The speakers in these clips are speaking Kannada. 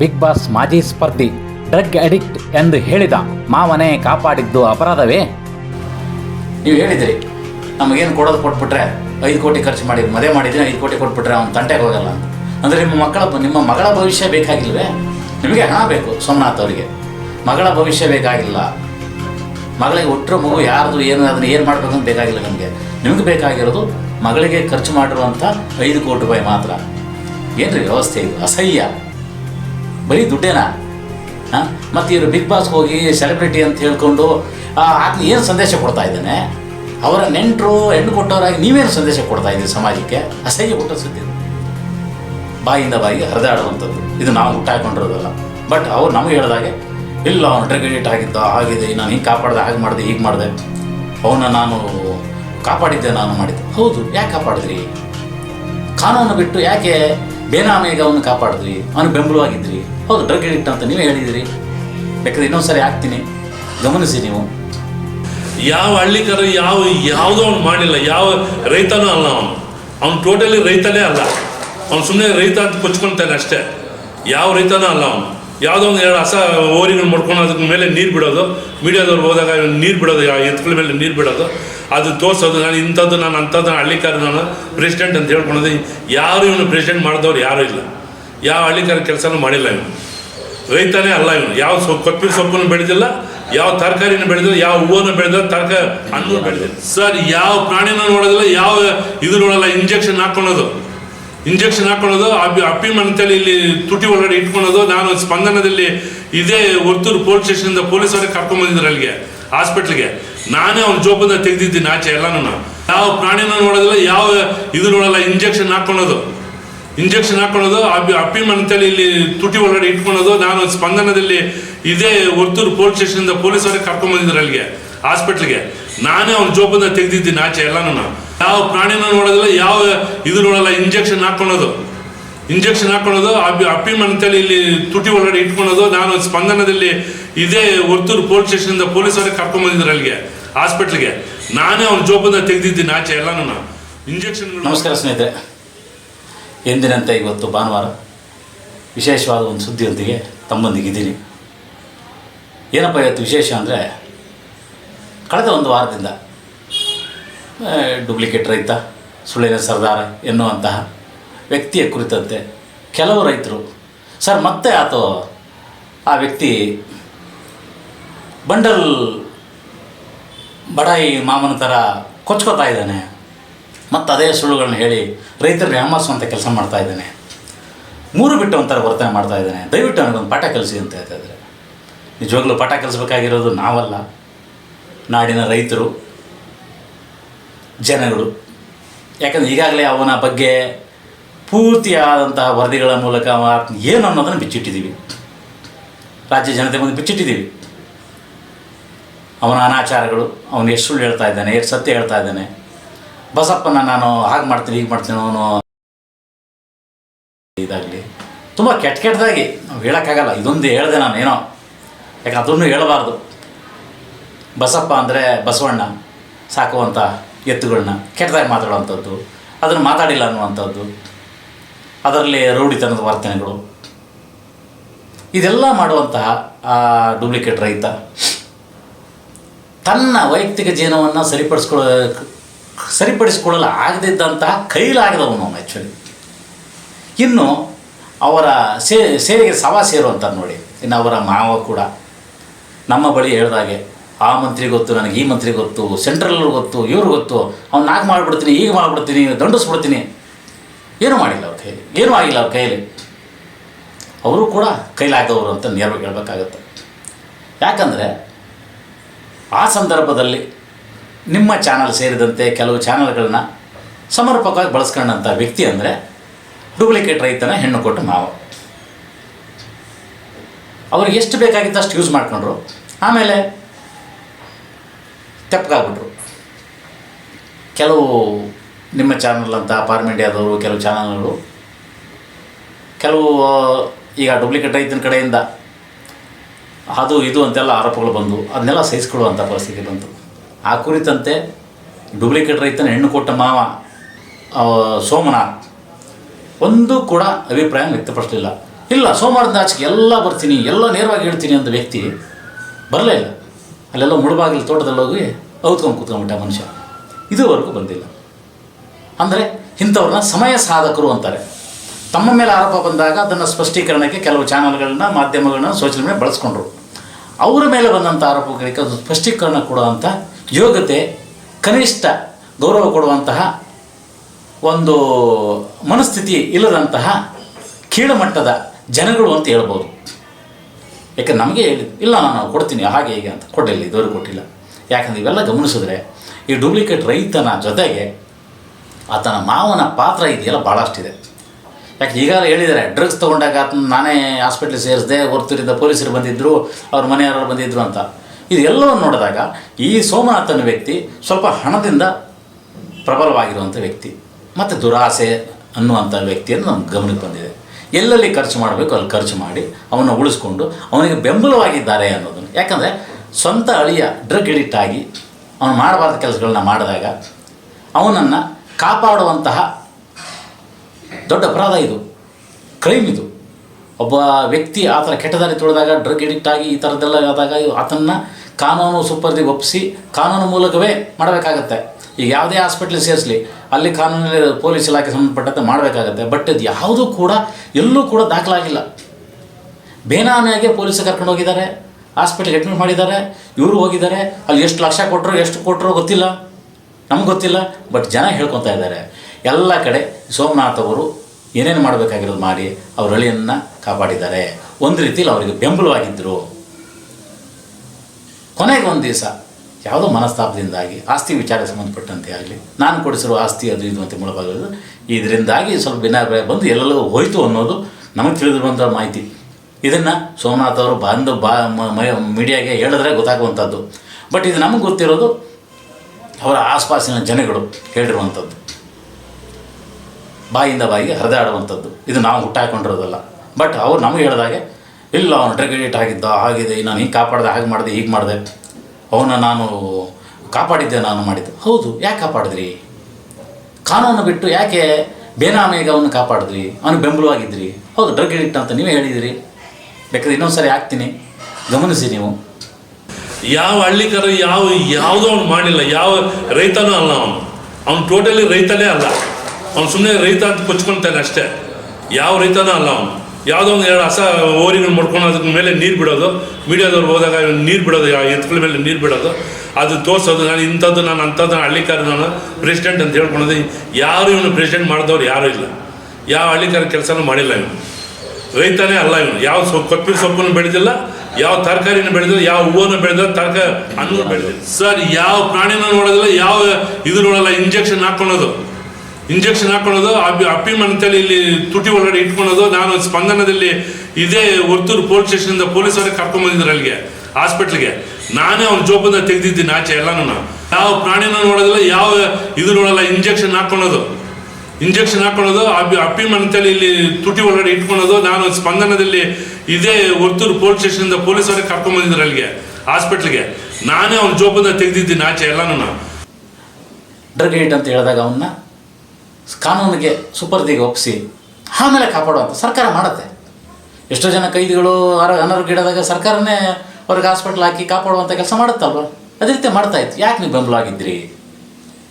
ಬಿಗ್ ಬಾಸ್ ಮಾಜಿ ಸ್ಪರ್ಧಿ ಡ್ರಗ್ ಅಡಿಕ್ಟ್ ಎಂದು ಹೇಳಿದ ಮಾವನೇ ಕಾಪಾಡಿದ್ದು ಅಪರಾಧವೇ? ನೀವು ಹೇಳಿದಿರಿ, ನಮಗೇನು ಕೊಡೋದು ಕೊಟ್ಬಿಟ್ರೆ ಐದು ಕೋಟಿ ಖರ್ಚು ಮಾಡಿ, ಮದುವೆ ಮಾಡಿದ್ರೆ ಐದು ಕೋಟಿ ಕೊಟ್ಬಿಟ್ರೆ ಅವ್ನು ತಂಟೆಗೆ ಹೋಗಲ್ಲ. ಅಂದರೆ ನಿಮ್ಮ ಮಕ್ಕಳ ನಿಮ್ಮ ಮಗಳ ಭವಿಷ್ಯ ಬೇಕಾಗಿಲ್ವೇ? ನಿಮಗೆ ಹಣ ಬೇಕು ಸೋಮನಾಥ್ ಅವರಿಗೆ. ಮಗಳ ಭವಿಷ್ಯ ಬೇಕಾಗಿಲ್ಲ. ಮಗಳಿಗೆ ಒಟ್ಟರು ಮಗು ಯಾರ್ದು, ಏನು, ಅದನ್ನು ಏನು ಮಾಡ್ಬೇಕಂತ ಬೇಕಾಗಿಲ್ಲ ನಮಗೆ. ನಿಮಗೆ ಬೇಕಾಗಿರೋದು ಮಗಳಿಗೆ ಖರ್ಚು ಮಾಡಿರುವಂಥ ಐದು ಕೋಟಿ ರೂಪಾಯಿ ಮಾತ್ರ. ಏನ್ರಿ ವ್ಯವಸ್ಥೆ ಇದು? ಅಸಹ್ಯ. ಬರೀ ದುಡ್ಡೇನಾ? ಹಾಂ? ಮತ್ತು ಇವರು ಬಿಗ್ ಬಾಸ್ಗೆ ಹೋಗಿ ಸೆಲೆಬ್ರಿಟಿ ಅಂತ ಹೇಳ್ಕೊಂಡು ಆತನ ಏನು ಸಂದೇಶ ಕೊಡ್ತಾ ಇದ್ದಾನೆ? ಅವರ ನೆಂಟರು, ಹೆಣ್ಣು ಕೊಟ್ಟವರಾಗಿ ನೀವೇನು ಸಂದೇಶ ಕೊಡ್ತಾ ಇದ್ದೀವಿ ಸಮಾಜಕ್ಕೆ? ಅಸಹ್ಯ ಕೊಟ್ಟ ಸುದ್ದಿ. ಬಾಯಿಂದ ಬಾಯಿಗೆ ಹರಿದಾಡುವಂಥದ್ದು. ಇದು ನಾವು ಹುಟ್ಟಾಕೊಂಡಿರೋದಲ್ಲ ಬಟ್ ಅವ್ರು ನಮಗೆ ಹೇಳಿದಾಗೆ ಇಲ್ಲ, ಅವನು ಡ್ರಗ್ ಆಗಿದ್ದ, ಆಗಿದೆ ನಾನು ಹಿಂಗೆ ಕಾಪಾಡ್ದೆ, ಹಾಗೆ ಮಾಡಿದೆ, ಹೀಗೆ ಮಾಡಿದೆ. ಅವನ್ನ ನಾನು ಕಾಪಾಡಿದ್ದೆ, ನಾನು ಮಾಡಿದ್ದೆ. ಹೌದು, ಯಾಕೆ ಕಾಪಾಡಿದ್ರಿ? ಕಾನೂನು ಬಿಟ್ಟು ಯಾಕೆ ಬೇನಾಮಿಗೆ ಅವನು ಕಾಪಾಡಿದ್ರಿ ಅವನು ಬೆಂಬಲವಾಗಿದ್ರಿ ಹೌದು ಡ್ರಗ್ ಎಡಿಕ್ಟ್ ಅಂತ ನೀವೇ ಹೇಳಿದಿರಿ ಬೇಕಾದ್ರೆ ಇನ್ನೊಂದ್ಸರಿ ಹಾಕ್ತೀನಿ ಗಮನಿಸಿ ನೀವು. ಯಾವ ಹಳ್ಳಿಕರು ಯಾವ ಯಾವುದೋ ಅವ್ನು ಮಾಡಿಲ್ಲ. ಯಾವ ರೈತನೂ ಅಲ್ಲ ಅವನು. ಅವ್ನು ಟೋಟಲಿ ರೈತನೇ ಅಲ್ಲ. ಅವ್ನು ಸುಮ್ಮನೆ ರೈತ ಅಂತ ಕೊಚ್ಕೊಳ್ತಾನೆ ಅಷ್ಟೇ. ಯಾವ ರೈತನೂ ಅಲ್ಲ ಅವನು. ಯಾವುದೋ ಒಂದು ಎರಡು ಹಸ ಓರಿಗಳು ಮಾಡ್ಕೊಂಡು ಅದ್ರ ಮೇಲೆ ನೀರು ಬಿಡೋದು. ಮೀಡಿಯಾದವ್ರು ಹೋದಾಗ ನೀರು ಬಿಡೋದು ಎತ್ತುಗಳ ಮೇಲೆ ನೀರು ಬಿಡೋದು. ಅದು ತೋರಿಸೋದು ನಾನು, ಇಂಥದ್ದು ನಾನು ಅಂಥದ್ದು ಹಳ್ಳಿಕಾರ ನಾನು ಪ್ರೆಸಿಡೆಂಟ್ ಅಂತ ಹೇಳ್ಕೊಳೋದು ಯಾರು ಇವನು ಪ್ರೆಸಿಡೆಂಟ್ ಮಾಡಿದವ್ರು ಯಾರೂ ಇಲ್ಲ. ಯಾವ ಹಳ್ಳಿಕಾರ ಕೆಲಸನೂ ಮಾಡಿಲ್ಲ ಇವನು. ರೈತನೇ ಅಲ್ಲ ಇವನು. ಯಾವ ಸೊಪ್ಪು ಕೊಪ್ಪಿನ ಸೊಪ್ಪನ್ನು ಬೆಳೆದಿಲ್ಲ, ಯಾವ ತರಕಾರಿನ ಬೆಳೆದಿಲ್ಲ, ಯಾವ ಹೂವನ್ನು ಬೆಳೆದಿಲ್ಲ, ತರಕಾರಿ ಹಣ್ಣು ಬೆಳೆದಿಲ್ಲ. ಸರ್, ಯಾವ ಪ್ರಾಣಿನ ನೋಡೋದಿಲ್ಲ, ಯಾವ ಇದು ನೋಡಲ್ಲ ಇಂಜೆಕ್ಷನ್ ಹಾಕ್ಕೊಳ್ಳೋದು. ಇಂಜೆಕ್ಷನ್ ಹಾಕೊಳ್ಳೋದು ಅಪ್ಪಿ ಅಪ್ಪಿ ಅಂತೇಳಿ ಇಲ್ಲಿ ತುಟಿ ಒಳಗಡೆ ಇಟ್ಕೊಳ್ಳೋದು. ನಾನು ಸ್ಪಂದನದಲ್ಲಿ ಇದೇ ಒತ್ತೂರು ಪೊಲೀಸ್ ಸ್ಟೇಷನಿಂದ ಪೊಲೀಸರಿಗೆ ಕರ್ಕೊಂಬಂದಿದ್ರು ಅಲ್ಲಿಗೆ ಹಾಸ್ಪಿಟ್ಲಿಗೆ ನಾನೇ ಅವ್ನ ಜೋಪಿಂದ ತೆಗೆದಿದ್ದೀನಿ, ಆಚೆ ಎಲ್ಲನೂ ಯಾವ ಪ್ರಾಣಿನ ನೋಡೋದಿಲ್ಲ, ಯಾವ ಇದು ನೋಡಲ್ಲ ಇಂಜೆಕ್ಷನ್ ಹಾಕೊಳ್ಳೋದು. ಇಂಜೆಕ್ಷನ್ ಹಾಕೊಳ್ಳೋದು ಅಪ್ಪಿ ಅಪ್ಪಿ ಅಂತೇಳಿ ಇಲ್ಲಿ ತುಟಿ ಒಳಗಡೆ ಇಟ್ಕೊಳೋದು ನಾನು ಸ್ಪಂದನದಲ್ಲಿ ಇದೇ ಒತ್ತೂರು ಪೊಲೀಸ್ ಸ್ಟೇಷನಿಂದ ಪೊಲೀಸರಿಗೆ ಕರ್ಕೊಂಬಂದಿದ್ರು ಅಲ್ಲಿಗೆ ಹಾಸ್ಪಿಟ್ಲಿಗೆ ನಾನೇ ಅವ್ನ ಜೋಪಿಂದ ತೆಗೆದಿದ್ದೀನಿ, ಆಚೆ ಎಲ್ಲನೂ ಯಾವ ಪ್ರಾಣಿನ ನೋಡೋದಿಲ್ಲ, ಯಾವ ಇದು ನೋಡಲ್ಲ ಇಂಜೆಕ್ಷನ್ ಹಾಕೊಳ್ಳೋದು. ಇಂಜೆಕ್ಷನ್ ಹಾಕೊಳ್ಳೋದು ಅಬ್ಬಿ ಅಪ್ಪಿ ಅಂತೇಳಿ ಇಲ್ಲಿ ತುಟಿ ಒಳಗಡೆ ಇಟ್ಕೊಳ್ಳೋದು ನಾನು ಸ್ಪಂದನದಲ್ಲಿ ಇದೇ ಒತ್ತೂರು ಪೊಲೀಸ್ ಸ್ಟೇಷನಿಂದ ಪೊಲೀಸವರೇ ಕರ್ಕೊಂಬಂದಿದ್ರು ಅಲ್ಲಿಗೆ ಹಾಸ್ಪಿಟ್ಲಿಗೆ ನಾನೇ ಅವ್ನ ಜೋಬನ್ನ ತೆಗೆದಿದ್ದೀನಿ ಆಚೆ ಎಲ್ಲನೂ ಇಂಜೆಕ್ಷನ್ ನಮಸ್ಕಾರ ಸ್ನೇಹಿತರೆ. ಎಂದಿನಂತೆ ಇವತ್ತು ಭಾನುವಾರ ವಿಶೇಷವಾದ ಒಂದು ಸುದ್ದಿಯೊಂದಿಗೆ ತಮ್ಮೊಂದಿಗಿದ್ದೀನಿ ಏನಪ್ಪ ಇವತ್ತು ವಿಶೇಷ ಅಂದರೆ, ಕಳೆದ ಒಂದು ವಾರದಿಂದ ಡೂಪ್ಲಿಕೇಟ್ ರೈತ ಸುಳ್ಳಿನ ಸರ್ದಾರ ಎನ್ನುವಂತಹ ವ್ಯಕ್ತಿಯ ಕುರಿತಂತೆ. ಕೆಲವು ರೈತರು, ಸರ್, ಮತ್ತೆ ಆತ ಆ ವ್ಯಕ್ತಿ ಬಂಡಲ್ ಬಡಾಯಿ ಮಾಮನ ಥರ ಕೊಚ್ಕೋತಾ ಇದ್ದಾನೆ. ಮತ್ತು ಅದೇ ಸುಳ್ಳುಗಳನ್ನ ಹೇಳಿ ರೈತರನ್ನ ಹೆಮ್ಮಸುವಂಥ ಕೆಲಸ ಮಾಡ್ತಾ ಇದ್ದಾನೆ. ಮೂರು ಬಿಟ್ಟು ಒಂಥರ ವರ್ತನೆ ಮಾಡ್ತಾ ಇದ್ದಾನೆ. ದಯವಿಟ್ಟು ಒಂದು ಪಾಠ ಕಲಿಸಿ ಅಂತ ಹೇಳ್ತಾಯಿದ್ರೆ ನಿಜವಾಗ್ಲೂ ಪಾಠ ಕಲಿಸ್ಬೇಕಾಗಿರೋದು ನಾವಲ್ಲ. ನಾಡಿನ ರೈತರು, ಜನಗಳು. ಯಾಕಂದರೆ ಈಗಾಗಲೇ ಅವನ ಬಗ್ಗೆ ಪೂರ್ತಿಯಾದಂತಹ ವರದಿಗಳ ಮೂಲಕ ಏನು ಅನ್ನೋದನ್ನು ಬಿಚ್ಚಿಟ್ಟಿದ್ದೀವಿ. ರಾಜ್ಯ ಜನತೆ ಮುಂದೆ ಬಿಚ್ಚಿಟ್ಟಿದ್ದೀವಿ. ಅವನ ಅನಾಚಾರಗಳು, ಅವನು ಎಷ್ಟು ಸುಳ್ಳು ಹೇಳ್ತಾ ಇದ್ದಾನೆ, ಎಷ್ಟು ಸತ್ಯ ಹೇಳ್ತಾ ಇದ್ದಾನೆ. ಬಸಪ್ಪನ ನಾನು ಹಾಗೆ ಮಾಡ್ತೀನಿ, ಹೀಗೆ ಮಾಡ್ತೀನಿ ಅವನು ಇದಾಗಲಿ. ತುಂಬ ಕೆಟ್ಟ ಕೆಟ್ಟದಾಗಿ ನಾವು ಹೇಳೋಕ್ಕಾಗಲ್ಲ. ಇದೊಂದು ಹೇಳಿದೆ ನಾನು ಏನೋ. ಯಾಕೆ ಅದನ್ನು ಹೇಳಬಾರ್ದು. ಬಸಪ್ಪ ಅಂದರೆ ಬಸವಣ್ಣ ಸಾಕುವಂಥ ಎತ್ತುಗಳನ್ನ ಕೆಟ್ಟದಾಗಿ ಮಾತಾಡುವಂಥದ್ದು. ಅದನ್ನು ಮಾತಾಡಿಲ್ಲ ಅನ್ನುವಂಥದ್ದು. ಅದರಲ್ಲಿ ರೌಡಿತನದ ವರ್ತನೆಗಳು. ಇದೆಲ್ಲ ಮಾಡುವಂತಹ, ಆ ಡೂಪ್ಲಿಕೇಟ್ ರೈತ ತನ್ನ ವೈಯಕ್ತಿಕ ಜೀವನವನ್ನು ಸರಿಪಡಿಸ್ಕೊಳ್ಳೋ ಸರಿಪಡಿಸಿಕೊಳ್ಳಲು ಆಗದಿದ್ದಂತಹ ಕೈಲಾಗದವನು ಆ್ಯಕ್ಚುಲಿ ಇನ್ನು ಅವರ ಸೇ ಸೇರಿಗೆ ಸವಾ ಸೇರುವಂತ ನೋಡಿ. ಇನ್ನು ಅವರ ಮಾವ ಕೂಡ ನಮ್ಮ ಬಳಿ ಹೇಳ್ದಾಗೆ ಆ ಮಂತ್ರಿ ಗೊತ್ತು, ನನಗೆ ಈ ಮಂತ್ರಿ ಗೊತ್ತು ಸೆಂಟ್ರಲ್ ಗೊತ್ತು, ಇವ್ರು ಗೊತ್ತು, ಅವ್ನು ನಾಲ್ಕು ಮಾಡಿಬಿಡ್ತೀನಿ ಈಗ ಮಾಡಿಬಿಡ್ತೀನಿ, ದಂಡಿಸ್ಬಿಡ್ತೀನಿ ಏನೂ ಮಾಡಿಲ್ಲ ಅವ್ರ ಕೈಯಲ್ಲಿ? ಏನೂ ಆಗಿಲ್ಲ ಅವ್ರ ಕೈಯಲ್ಲಿ? ಅವರು ಕೂಡ ಕೈಲಾಗದವರು ಅಂತ ನೇರವಾಗಿ ಹೇಳಬೇಕಾಗತ್ತೆ. ಯಾಕಂದರೆ ಆ ಸಂದರ್ಭದಲ್ಲಿ ನಿಮ್ಮ ಚಾನಲ್ ಸೇರಿದಂತೆ ಕೆಲವು ಚಾನಲ್ಗಳನ್ನ ಸಮರ್ಪಕವಾಗಿ ಬಳಸ್ಕೊಂಡಂಥ ವ್ಯಕ್ತಿ ಅಂದರೆ ಡೂಪ್ಲಿಕೇಟ್ ರೈತನ ಹೆಣ್ಣು ಕೊಟ್ಟು ಮಾವ. ಅವ್ರಿಗೆ ಎಷ್ಟು ಬೇಕಾಗಿತ್ತು ಅಷ್ಟು ಯೂಸ್ ಮಾಡ್ಕೊಂಡ್ರು. ಆಮೇಲೆ ತೆಪ್ಪಗಾಗ್ಬಿಟ್ರು ಕೆಲವು ನಿಮ್ಮ ಚಾನಲ್ ಅಂತ ಫಾರ್ಮ್ ಕೆಲವು ಚಾನಲ್ಗಳು ಕೆಲವು ಈಗ ಡೂಪ್ಲಿಕೇಟ್ ರೈತನ ಕಡೆಯಿಂದ ಅದು ಇದು ಅಂತೆಲ್ಲ ಆರೋಪಗಳು ಬಂದು, ಅದನ್ನೆಲ್ಲ ಸಹಿಸ್ಕೊಳ್ಳುವಂಥ ಪರಿಸ್ಥಿತಿ ಬಂತು. ಆ ಕುರಿತಂತೆ ಡೂಪ್ಲಿಕೇಟ್ ರೈತನ ಹೆಣ್ಣು ಕೊಟ್ಟ ಮಾವ ಸೋಮನಾಥ್, ಒಂದು ಕೂಡ ಅಭಿಪ್ರಾಯ ವ್ಯಕ್ತಪಡಿಸಲಿಲ್ಲ. ಇಲ್ಲ ಸೋಮವಾರದ ಆಚೆಗೆ ಎಲ್ಲ ಬರ್ತೀನಿ, ಎಲ್ಲ ನೇರವಾಗಿ ಹೇಳ್ತೀನಿ ಅಂತ ವ್ಯಕ್ತಿ ಬರಲೇ ಇಲ್ಲ. ಅಲ್ಲೆಲ್ಲ ಮುಳುಬಾಗಿಲು ತೋಟದಲ್ಲಿ ಹೋಗಿ ಔತ್ಕೊಂಡು ಕೂತ್ಕೊಂಡ್ಬಿಟ್ಟ ಮನುಷ್ಯ. ಇದುವರೆಗೂ ಬಂದಿಲ್ಲ. ಅಂದರೆ ಇಂಥವ್ರನ್ನ ಸಮಯ ಸಾಧಕರು ಅಂತಾರೆ. ತಮ್ಮ ಮೇಲೆ ಆರೋಪ ಬಂದಾಗ ಅದನ್ನು ಸ್ಪಷ್ಟೀಕರಣಕ್ಕೆ ಕೆಲವು ಚಾನಲ್ಗಳನ್ನ, ಮಾಧ್ಯಮಗಳನ್ನ ಸೋಷಿಯಲ್ ಮೀಡಿಯಾ ಬಳಸ್ಕೊಂಡ್ರು. ಅವರ ಮೇಲೆ ಬಂದಂಥ ಆರೋಪಗಳಿಗೆ ಅದು ಸ್ಪಷ್ಟೀಕರಣ ಕೊಡುವಂಥ ಯೋಗ್ಯತೆ, ಕನಿಷ್ಠ ಗೌರವ ಕೊಡುವಂತಹ ಒಂದು ಮನಸ್ಥಿತಿ ಇಲ್ಲದಂತಹ ಕೀಳುಮಟ್ಟದ ಜನಗಳು ಅಂತ ಹೇಳ್ಬೋದು. ಯಾಕೆ ನಮಗೆ ಹೇಳಿ, ಇಲ್ಲ ನಾನು ಕೊಡ್ತೀನಿ, ಹಾಗೆ ಹೀಗೆ ಅಂತ. ಕೊಡಲಿಲ್ಲ ಇದುವರೆಗೂ ಕೊಟ್ಟಿಲ್ಲ. ಯಾಕಂದ್ರೆ ಇವೆಲ್ಲ ಗಮನಿಸಿದ್ರೆ ಈ ಡೂಪ್ಲಿಕೇಟ್ ರೈತನ ಜೊತೆಗೆ ಆತನ ಮಾವನ ಪಾತ್ರ ಇದೆಯಲ್ಲ ಭಾಳಷ್ಟಿದೆ ಯಾಕೆ ಈಗಾಗಲೇ ಹೇಳಿದ್ದಾರೆ ಡ್ರಗ್ಸ್ ತೊಗೊಂಡಾಗ ಆತನ ನಾನೇ ಹಾಸ್ಪಿಟ್ಲಿಗೆ ಸೇರಿಸಿದೆ ಹೊರತೂರಿಂದ ಪೊಲೀಸರು ಬಂದಿದ್ದರು ಅವ್ರ ಮನೆಯವರು ಬಂದಿದ್ದರು ಅಂತ. ಇದೆಲ್ಲವನ್ನು ನೋಡಿದಾಗ ಈ ಸೋಮನಾಥನ ವ್ಯಕ್ತಿ ಸ್ವಲ್ಪ ಹಣದಿಂದ ಪ್ರಬಲವಾಗಿರುವಂಥ ವ್ಯಕ್ತಿ, ಮತ್ತು ದುರಾಸೆ ಅನ್ನುವಂಥ ವ್ಯಕ್ತಿಯನ್ನು ನಮ್ಮ ಗಮನಕ್ಕೆ ಬಂದಿದೆ. ಎಲ್ಲೆಲ್ಲಿ ಖರ್ಚು ಮಾಡಬೇಕು ಅಲ್ಲಿ ಖರ್ಚು ಮಾಡಿ ಅವನ್ನು ಉಳಿಸ್ಕೊಂಡು ಅವನಿಗೆ ಬೆಂಬಲವಾಗಿದ್ದಾರೆ ಅನ್ನೋದನ್ನು. ಯಾಕಂದರೆ ಸ್ವಂತ ಅಳಿಯ ಡ್ರಗ್ ಎಡಿಟ್ ಆಗಿ ಅವನು ಮಾಡಬಾರ್ದ ಕೆಲಸಗಳನ್ನ ಮಾಡಿದಾಗ ಅವನನ್ನು ಕಾಪಾಡುವಂತಹ ದೊಡ್ಡ ಅಪರಾಧ ಇದು. ಕ್ರೈಮ್ ಇದು. ಒಬ್ಬ ವ್ಯಕ್ತಿ ಆ ಥರ ಕೆಟ್ಟ ದಾರಿ ತುಳಿದಾಗ ಡ್ರಗ್ ಎಡಿಕ್ಟ್ ಆಗಿ ಈ ಥರದ್ದೆಲ್ಲ ಆದಾಗ ಆತನ್ನು ಕಾನೂನು ಸುಪರ್ದಿಗೆ ಒಪ್ಪಿಸಿ ಕಾನೂನು ಮೂಲಕವೇ ಮಾಡಬೇಕಾಗತ್ತೆ. ಈಗ ಯಾವುದೇ ಹಾಸ್ಪಿಟ್ಲಿಗೆ ಸೇರಿಸಲಿ, ಅಲ್ಲಿ ಕಾನೂನಲ್ಲಿ ಪೊಲೀಸ್ ಇಲಾಖೆ ಸಂಬಂಧಪಟ್ಟಂತೆ ಮಾಡಬೇಕಾಗತ್ತೆ. ಬಟ್ ಇದು ಯಾವುದೂ ಕೂಡ, ಎಲ್ಲೂ ಕೂಡ ದಾಖಲಾಗಿಲ್ಲ. ಬೇನಾಮಿಯಾಗೆ ಪೊಲೀಸ್ ಕರ್ಕೊಂಡು ಹೋಗಿದ್ದಾರೆ, ಹಾಸ್ಪಿಟ್ಲಿಗೆ ಅಡ್ಮಿಟ್ ಮಾಡಿದ್ದಾರೆ, ಇವರು ಹೋಗಿದ್ದಾರೆ, ಅಲ್ಲಿ ಎಷ್ಟು ಲಕ್ಷ ಕೊಟ್ಟರು ಎಷ್ಟು ಕೊಟ್ಟರು ಗೊತ್ತಿಲ್ಲ. ನಮ್ಗೆ ಗೊತ್ತಿಲ್ಲ ಬಟ್ ಜನ ಹೇಳ್ಕೊತಾ ಇದ್ದಾರೆ. ಎಲ್ಲ ಕಡೆ ಸೋಮನಾಥ್ ಅವರು ಏನೇನು ಮಾಡಬೇಕಾಗಿರೋದು ಮಾಡಿ ಅವ್ರ ಹಳಿಯನ್ನು ಕಾಪಾಡಿದ್ದಾರೆ. ಒಂದು ರೀತಿಯಲ್ಲಿ ಅವರಿಗೆ ಬೆಂಬಲವಾಗಿದ್ದರು ಕೊನೆಗೆ ಒಂದು ದಿವಸ ಯಾವುದೋ ಮನಸ್ತಾಪದಿಂದಾಗಿ, ಆಸ್ತಿ ವಿಚಾರ ಸಂಬಂಧಪಟ್ಟಂತೆ ಆಗಲಿ, ನಾನು ಕೊಡಿಸಿರುವ ಆಸ್ತಿ ಅದು ಇದು ಅಂತ ಮೂಲಭಾಗಗಳು ಇದರಿಂದಾಗಿ ಸ್ವಲ್ಪ ಭಿನ್ನಾಭಿಪ್ರಾಯ ಬಂದು ಎಲ್ಲೆಲ್ಲೋ ಹೋಯಿತು ಅನ್ನೋದು ನಮಗೆ ತಿಳಿದಿರುವಂಥ ಮಾಹಿತಿ. ಇದನ್ನು ಸೋಮನಾಥ್ ಅವರು ಬಂದು ಬಾ ಮೀಡಿಯಾಗೆ ಹೇಳಿದ್ರೆ ಗೊತ್ತಾಗುವಂಥದ್ದು ಬಟ್ ಇದು ನಮಗೆ ಗೊತ್ತಿರೋದು ಅವರ ಆಸ್ಪಾಸಿನ ಜನಗಳು ಹೇಳಿರುವಂಥದ್ದು ಬಾಯಿಂದ ಬಾಯಿಗೆ ಹರಿದಾಡುವಂಥದ್ದು. ಇದು ನಾವು ಹುಟ್ಟಾಕೊಂಡಿರೋದಲ್ಲ. ಬಟ್ ಅವ್ರು ನಮಗೆ ಹೇಳಿದಾಗೆ, ಇಲ್ಲ, ಅವನು ಡ್ರಗ್ ಎಡಿಟ್ ಆಗಿದ್ದ, ಆಗಿದೆ, ನಾನು ಹಿಂಗೆ ಕಾಪಾಡಿದೆ, ಹಾಗೆ ಮಾಡಿದೆ, ಹೀಗೆ ಮಾಡಿದೆ. ಅವನ್ನ ನಾನು ಕಾಪಾಡಿದ್ದೆ, ನಾನು ಮಾಡಿದ್ದೆ. ಹೌದು, ಯಾಕೆ ಕಾಪಾಡಿದ್ರಿ? ಕಾನೂನು ಬಿಟ್ಟು ಯಾಕೆ ಬೇನಾಮಿಗೆ ಅವನು ಕಾಪಾಡಿದ್ರಿ? ಅವನು ಬೆಂಬಲವಾಗಿದ್ರಿ? ಹೌದು ಡ್ರಗ್ ಎಡಿಕ್ಟ್ ಅಂತ ನೀವೇ ಹೇಳಿದಿರಿ. ಬೇಕಾದ್ರೆ ಇನ್ನೊಂದು ಸರಿ ಹಾಕ್ತೀನಿ ಗಮನಿಸಿ ನೀವು. ಯಾವ ಹಳ್ಳಿಕರ ಯಾವ ಯಾವುದೋ ಅವ್ನು ಮಾಡಿಲ್ಲ ಯಾವ ರೈತನೂ ಅಲ್ಲ ಅವನು. ಅವ್ನು ಟೋಟಲಿ ರೈತನೇ ಅಲ್ಲ. ಅವ್ನು ಸುಮ್ಮನೆ ರೈತ ಅಂತ ಕೊಚ್ಕೊಳ್ತಾನೆ ಅಷ್ಟೇ. ಯಾವ ರೈತನೂ ಅಲ್ಲ ಅವನು. ಯಾವುದೋ ಒಂದು ಎರಡು ಹಸ ಓರಿಗಳು ಮಾಡ್ಕೊಂಡು ಅದ್ರ ಮೇಲೆ ನೀರು ಬಿಡೋದು. ಮೀಡಿಯಾದವ್ರು ಹೋದಾಗ ನೀರು ಬಿಡೋದು. ಯಾವ ಎತ್ಗಳ ಮೇಲೆ ನೀರು ಬಿಡೋದು. ಅದು ತೋರಿಸೋದು. ನಾನು ಇಂಥದ್ದು ನಾನು ಅಂಥದ್ದು ಹಳ್ಳಿಕಾರ ನಾನು ಪ್ರೆಸಿಡೆಂಟ್ ಅಂತ ಹೇಳ್ಕೊಳೋದು. ಯಾರು ಇವನು ಪ್ರೆಸಿಡೆಂಟ್ ಮಾಡಿದವ್ರು ಯಾರೂ ಇಲ್ಲ. ಯಾವ ಹಳ್ಳಿಕಾರ ಕೆಲಸನೂ ಮಾಡಿಲ್ಲ ಇವನು. ರೈತನೇ ಅಲ್ಲ ಇವನು. ಯಾವ ಸೊಪ್ಪು, ಕೊಪ್ಪಿನ ಸೊಪ್ಪನ್ನು ಬೆಳೆದಿಲ್ಲ. ಯಾವ ತರಕಾರಿನ ಬೆಳೆದಿಲ್ಲ ಯಾವ ಹೂವನ್ನು ಬೆಳೆದಿಲ್ಲ ತರಕಾರಿ ಹಣ್ಣು ಬೆಳೆದಿಲ್ಲ ಸರ್, ಯಾವ ಪ್ರಾಣಿನ ನೋಡೋದಿಲ್ಲ, ಯಾವ ಇದು ನೋಡಲ್ಲ ಇಂಜೆಕ್ಷನ್ ಹಾಕೊಳ್ಳೋದು. ಇಂಜೆಕ್ಷನ್ ಹಾಕೊಳ್ಳೋದು ಅಪ್ಪಿ ಅಪ್ಪಿಮ್ ಇಲ್ಲಿ ತುಟಿ ಒಳಗಡೆ ಇಟ್ಕೊಳ್ಳೋದು. ನಾನು ಸ್ಪಂದನದಲ್ಲಿ ಇದೇ ಒತ್ತೂರು ಪೊಲೀಸ್ ಸ್ಟೇಷನಿಂದ ಪೊಲೀಸರೇ ಕರ್ಕೊಂಬಂದಿದ್ರು ಅಲ್ಲಿಗೆ ಹಾಸ್ಪಿಟ್ಲಿಗೆ ನಾನೇ ಅವ್ನ ಜೋಪನ್ನ ತೆಗೆದಿದ್ದೀನಿ ಆಚೆ ಎಲ್ಲಾನು ಯಾವ ಪ್ರಾಣಿನ ನೋಡೋದಿಲ್ಲ, ಯಾವ ಇದು ನೋಡಲ್ಲ ಇಂಜೆಕ್ಷನ್ ಹಾಕೊಳ್ಳೋದು. ಇಂಜೆಕ್ಷನ್ ಹಾಕೊಳ್ಳೋದು ಅಪ್ಪಿಮ್ ಅಂತೇಳಿ ಇಲ್ಲಿ ತುಟಿ ಒಳಗಡೆ ಇಟ್ಕೊಳ್ಳೋದು, ನಾನು ಸ್ಪಂದನದಲ್ಲಿ ಇದೇ ಒತ್ತೂರು ಪೊಲೀಸ್ ಸ್ಟೇಷನಿಂದ ಪೊಲೀಸರೇ ಕರ್ಕೊಂಬಂದಿದ್ರು ಅಲ್ಲಿಗೆ ಹಾಸ್ಪಿಟ್ಲಿಗೆ ನಾನೇ ಅವ್ನ ಜೋಬನ್ನ ತೆಗೆದಿದ್ದೀನಿ ಆಚೆ ಎಲ್ಲಾನು ಡ್ರಗ್ ಏಟ್ ಅಂತ ಹೇಳಿದಾಗ ಅವನ್ನ ಕಾನೂನಿಗೆ ಸುಪರ್ದಿಗೆ ಒಪ್ಪಿಸಿ, ಆಮೇಲೆ ಕಾಪಾಡುವಂಥ ಸರ್ಕಾರ ಮಾಡುತ್ತೆ. ಎಷ್ಟೋ ಜನ ಕೈದಿಗಳು ಅನಾರೋಗ್ಯ ಸರ್ಕಾರನೇ ಅವ್ರಿಗೆ ಹಾಸ್ಪಿಟ್ಲ್ ಹಾಕಿ ಕಾಪಾಡುವಂಥ ಕೆಲಸ ಮಾಡುತ್ತಲ್ವ? ಅದೇ ರೀತಿ ಮಾಡ್ತಾ ಇತ್ತು. ಯಾಕೆ ನೀವು ಬೆಂಬಲ ಆಗಿದ್ರಿ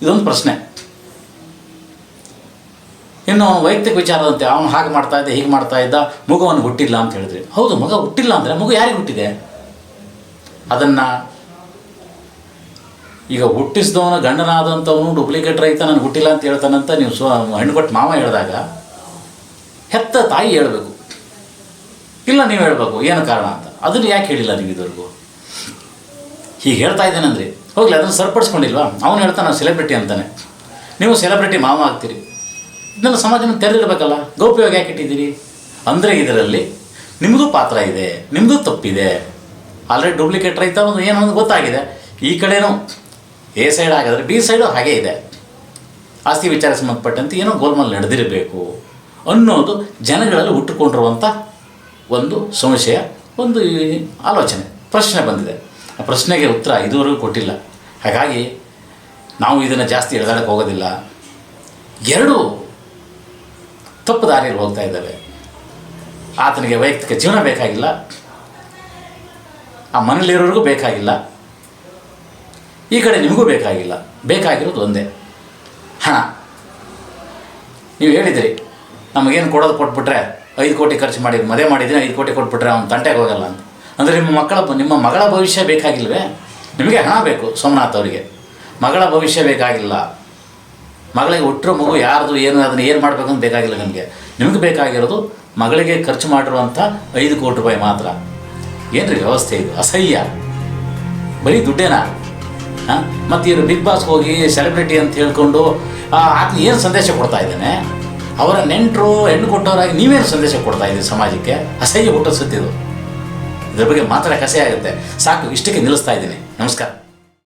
ಇದೊಂದು ಪ್ರಶ್ನೆ. ಇನ್ನು ಅವನು ವೈಯಕ್ತಿಕ ವಿಚಾರದಂತೆ ಅವನು ಹಾಗೆ ಮಾಡ್ತಾ ಇದ್ದ, ಹೀಗೆ ಮಾಡ್ತಾ ಇದ್ದ, ಮಗುವನ್ನು ಹುಟ್ಟಿಲ್ಲ ಅಂತ ಹೇಳಿದ್ರಿ. ಹೌದು, ಮಗ ಹುಟ್ಟಿಲ್ಲ ಅಂದರೆ ಮಗು ಯಾರಿಗೆ ಹುಟ್ಟಿದೆ? ಅದನ್ನು ಈಗ ಹುಟ್ಟಿಸಿದವನು ಗಂಡನಾದಂಥವನು ಡೂಪ್ಲಿಕೇಟ್ ರೈತ ನಾನು ಹುಟ್ಟಿಲ್ಲ ಅಂತ ಹೇಳ್ತಾನಂತ ನೀವು ಸ್ವ ಹೆಣ್ಣು ಕೊಟ್ಟು ಮಾವ ಹೇಳಿದಾಗ ಹೆತ್ತ ತಾಯಿ ಹೇಳಬೇಕು. ಇಲ್ಲ, ನೀವು ಹೇಳಬೇಕು, ಏನು ಕಾರಣ ಅಂತ. ಅದನ್ನು ಯಾಕೆ ಹೇಳಿಲ್ಲ ನೀವು ಇದುವರೆಗೂ? ಹೀಗೆ ಹೇಳ್ತಾ ಇದ್ದಾನಂದ್ರಿ, ಹೋಗ್ಲಿ, ಅದನ್ನು ಸರಿಪಡಿಸ್ಕೊಂಡಿಲ್ವಾ? ಅವನು ಹೇಳ್ತಾನೆ ಸೆಲೆಬ್ರಿಟಿ ಅಂತಾನೆ. ನೀವು ಸೆಲೆಬ್ರಿಟಿ ಮಾವ ಆಗ್ತೀರಿ. ಇದನ್ನೆಲ್ಲ ಸಮಾಜನ ತೆರೆದಿರ್ಬೇಕಲ್ಲ ಗೌಪ್ಯವಾಗಿ ಯಾಕೆ ಇಟ್ಟಿದ್ದೀರಿ? ಅಂದರೆ ಇದರಲ್ಲಿ ನಿಮ್ಮದು ಪಾತ್ರ ಇದೆ ನಿಮ್ಮದು ತಪ್ಪಿದೆ. ಆಲ್ರೆಡಿ ಡೂಪ್ಲಿಕೇಟ್ ರೈತ ಒಂದು ಏನೋ ಒಂದು ಗೊತ್ತಾಗಿದೆ. ಈ ಕಡೆನೂ ಎ ಸೈಡ್ ಆಗಿದ್ರೆ ಬಿ ಸೈಡು ಹಾಗೇ ಇದೆ. ಆಸ್ತಿ ವಿಚಾರ ಸಂಬಂಧಪಟ್ಟಂತೆ ಏನೋ ಗೋಲ್ಮಾಲ್ ನಡೆದಿರಬೇಕು ಅನ್ನೋದು ಜನಗಳಲ್ಲಿ ಹುಟ್ಟುಕೊಂಡಿರುವಂಥ ಒಂದು ಸಂಶಯ, ಒಂದು ಆಲೋಚನೆ, ಪ್ರಶ್ನೆ ಬಂದಿದೆ. ಆ ಪ್ರಶ್ನೆಗೆ ಉತ್ತರ ಇದುವರೆಗೂ ಕೊಟ್ಟಿಲ್ಲ. ಹಾಗಾಗಿ ನಾವು ಇದನ್ನು ಜಾಸ್ತಿ ಎಳೆದಾಡಕ್ಕೆ ಹೋಗೋದಿಲ್ಲ. ಎರಡು ತಪ್ಪು ದಾರಿಯಲ್ಲಿ ಹೋಗ್ತಾ ಇದ್ದಾವೆ. ಆತನಿಗೆ ವೈಯಕ್ತಿಕ ಜೀವನ ಬೇಕಾಗಿಲ್ಲ. ಆ ಮನೆಯಲ್ಲಿರೋರಿಗೂ ಬೇಕಾಗಿಲ್ಲ. ಈ ಕಡೆ ನಿಮಗೂ ಬೇಕಾಗಿಲ್ಲ. ಬೇಕಾಗಿರೋದು ಒಂದೇ. ಹಣ ನೀವು ಹೇಳಿದಿರಿ, ನಮಗೇನು ಕೊಡೋದು ಕೊಟ್ಬಿಟ್ರೆ ಐದು ಕೋಟಿ ಖರ್ಚು ಮಾಡಿ, ಮದುವೆ ಮಾಡಿದ್ದೀನಿ ಐದು ಕೋಟಿ ಕೊಟ್ಬಿಟ್ರೆ ಅವ್ನು ತಂಟೆಗೆ ಹೋಗಲ್ಲ ಅಂತ. ಅಂದರೆ ನಿಮ್ಮ ಮಕ್ಕಳ, ನಿಮ್ಮ ಮಗಳ ಭವಿಷ್ಯ ಬೇಕಾಗಿಲ್ವೇ? ನಿಮಗೆ ಹಣ ಬೇಕು ಸೋಮನಾಥ್ ಅವರಿಗೆ. ಮಗಳ ಭವಿಷ್ಯ ಬೇಕಾಗಿಲ್ಲ. ಮಗಳಿಗೆ ಹುಟ್ಟಿರೋ ಮಗು ಯಾರ್ದು, ಏನು, ಅದನ್ನು ಏನು ಮಾಡಬೇಕು ಅಂತ ಬೇಕಾಗಿಲ್ಲ ನಿಮಗೆ. ನಿಮಗೆ ಬೇಕಾಗಿರೋದು ಮಗಳಿಗೆ ಖರ್ಚು ಮಾಡಿರುವಂಥ ಐದು ಕೋಟಿ ರೂಪಾಯಿ ಮಾತ್ರ. ಏನು ರೀ ವ್ಯವಸ್ಥೆ ಇದು? ಅಸಹ್ಯ. ಬರೀ ದುಡ್ಡೇನಾ? ಹಾಂ? ಮತ್ತು ಇವರು ಬಿಗ್ ಬಾಸ್ ಹೋಗಿ ಸೆಲೆಬ್ರಿಟಿ ಅಂತ ಹೇಳ್ಕೊಂಡು ಆತ ಏನು ಸಂದೇಶ ಕೊಡ್ತಾ ಇದ್ದಾನೆ? ಅವರ ನೆಂಟರು, ಹೆಣ್ಣು ಕೊಟ್ಟವರಾಗಿ ನೀವೇನು ಸಂದೇಶ ಕೊಡ್ತಾ ಇದ್ದೀವಿ ಸಮಾಜಕ್ಕೆ? ಅಸಹ್ಯ ಹುಟ್ಟಿಸುತ್ತಿದ್ದು ಇದ್ರ ಬಗ್ಗೆ ಮಾತ್ರ ಆಗುತ್ತೆ. ಸಾಕು, ಇಷ್ಟಕ್ಕೆ ನಿಲ್ಲಿಸ್ತಾ ಇದ್ದೀನಿ. ನಮಸ್ಕಾರ.